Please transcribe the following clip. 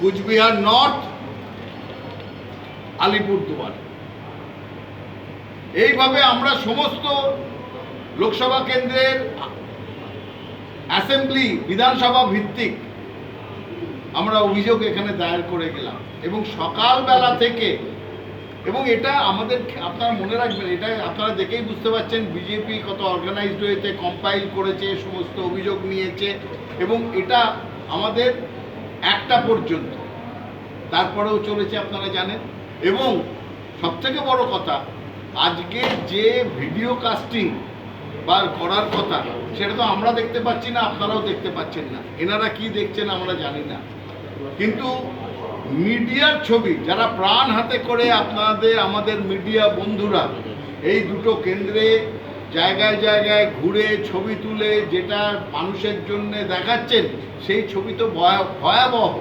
Cooch Behar north, Alipurduar. এইভাবে আমরা সমস্ত লোকসভা কেন্দ্রের অ্যাসেম্বলি বিধানসভা ভিত্তিক আমরা অভিযোগ এখানে দায়ের করে গেলাম। এবং সকালবেলা থেকে, এবং এটা আমাদের আপনারা মনে রাখবেন, এটা আপনারা দেখেই বুঝতে পারছেন বিজেপি কত অর্গানাইজড হয়েছে কম্পাইল করেছে, সমস্ত অভিযোগ নিয়েছে, এবং এটা আমাদের একটা পর্যন্ত। তারপরেও চলেছে আপনারা জানেন। এবং সবথেকে বড় কথা, আজকে যে ভিডিও কাস্টিং বা করার কথা, সেটা তো আমরা দেখতে পাচ্ছি না, আপনারাও দেখতে পাচ্ছেন না। এনারা কি দেখছেন আমরা জানি না। কিন্তু মিডিয়ার ছবি, যারা প্রাণ হাতে করে আপনাদের, আমাদের মিডিয়া বন্ধুরা, এই দুটো কেন্দ্রে জায়গায় জায়গায় ঘুরে ছবি তুলে যেটা মানুষের জন্য দেখাচ্ছেন সেই ছবি তো ভয়া- ভয়াবহ।